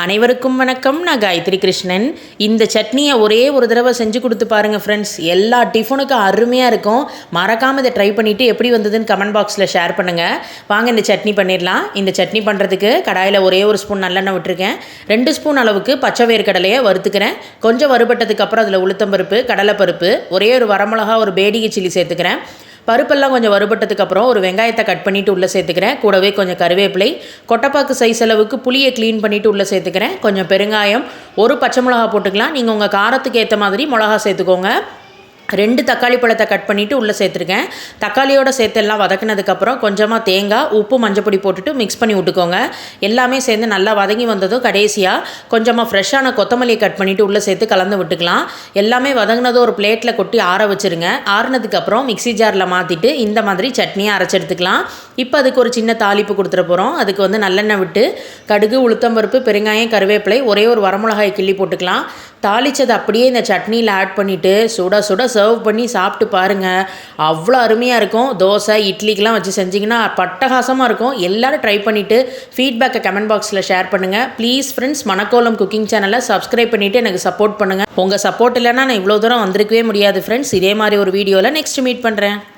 அனைவருக்கும் வணக்கம். நான் காயத்ரி கிருஷ்ணன். இந்த சட்னியை ஒரே ஒரு தடவை செஞ்சு கொடுத்து பாருங்கள் ஃப்ரெண்ட்ஸ் எல்லா டிஃபனுக்கும் அருமையாக இருக்கும். மறக்காமல் இதை ட்ரை பண்ணிவிட்டு எப்படி வந்ததுன்னு கமெண்ட் பாக்ஸில் ஷேர் பண்ணுங்கள் வாங்க இந்த சட்னி பண்ணிடலாம். இந்த சட்னி பண்ணுறதுக்கு கடாயில் ஒரே ஒரு ஸ்பூன் நல்லெண்ணெய் விட்டுருக்கேன். ரெண்டு ஸ்பூன் அளவுக்கு பச்சை வேர்க்கடலையை வறுத்துக்கிறேன். கொஞ்சம் வறுபட்டதுக்கப்புறம் அதில் உளுத்தம்பருப்பு கடலைப்பருப்பு ஒரே ஒரு வரமிளகா ஒரு பேடிகை சில்லி சேர்த்துக்கிறேன். பருப்பெல்லாம் கொஞ்சம் வறுபட்டதுக்கு அப்புறம் ஒரு வெங்காயத்தை கட் பண்ணிவிட்டு உள்ளே சேர்த்துக்கிறேன். கூடவே கொஞ்சம் கருவேப்பிலை கொட்டைப்பாக்கு சைஸ் அளவுக்கு புளியை க்ளீன் பண்ணிவிட்டு உள்ளே சேர்த்துக்கிறேன். கொஞ்சம் பெருங்காயம் ஒரு பச்சை மிளகா போட்டுக்கலாம். நீங்கள் உங்கள் காரத்துக்கு ஏற்ற மாதிரி மிளகா சேர்த்துக்கோங்க. ரெண்டு தக்காளி பழத்தை கட் பண்ணிவிட்டு உள்ளே சேர்த்துருக்கேன். தக்காளியோட சேர்த்து எல்லாம் வதக்கினதுக்கப்புறம் கொஞ்சமாக தேங்காய் உப்பு மஞ்சப்பொடி போட்டுட்டு மிக்ஸ் பண்ணி விட்டுக்கோங்க. எல்லாமே சேர்ந்து நல்லா வதங்கி வந்ததும் கடைசியாக கொஞ்சமாக ஃப்ரெஷ்ஷான கொத்தமல்லியை கட் பண்ணிவிட்டு உள்ளே சேர்த்து கலந்து விட்டுக்கலாம். எல்லாமே வதங்கினதும் ஒரு பிளேட்டில் கொட்டி ஆற வச்சுருங்க. ஆறுனதுக்கப்புறம் மிக்ஸி ஜாரில் மாற்றிட்டு இந்த மாதிரி சட்னியை அரைச்சி எடுத்துக்கலாம். இப்போ அதுக்கு ஒரு சின்ன தாளிப்பு கொடுத்துட போகிறோம் அதுக்கு வந்து நல்லெண்ணெய் விட்டு கடுகு உளுத்தம்பருப்பு பெருங்காயம் கருவேப்பிலை ஒரே ஒரு வரமிளகாய் கிள்ளி போட்டுக்கலாம். தாளித்தது அப்படியே இந்த சட்னியில் ஆட் பண்ணிவிட்டு சுட சுட சர்வ் பண்ணி சாப்பிட்டு பாருங்கள் அவ்வளோ அருமையாக இருக்கும். தோசை இட்லிக்கெலாம் வச்சு செஞ்சிங்கன்னா பட்டகாசமாக இருக்கும். எல்லோரும் ட்ரை பண்ணிவிட்டு ஃபீட்பேக்கை கமெண்ட் பாக்ஸில் ஷேர் பண்ணுங்கள் ப்ளீஸ் ஃப்ரெண்ட்ஸ் மணக்கோலம் குக்கிங் சேனலை சப்ஸ்கிரைப் பண்ணிவிட்டு எனக்கு சப்போர்ட் பண்ணுங்கள் உங்கள் சப்போர்ட் இல்லைனா நான் இவ்வளோ தூரம் வந்திருக்கவே முடியாது ஃப்ரெண்ட்ஸ் இதே மாதிரி ஒரு வீடியோவில் நெக்ஸ்ட் மீட் பண்ணுறேன்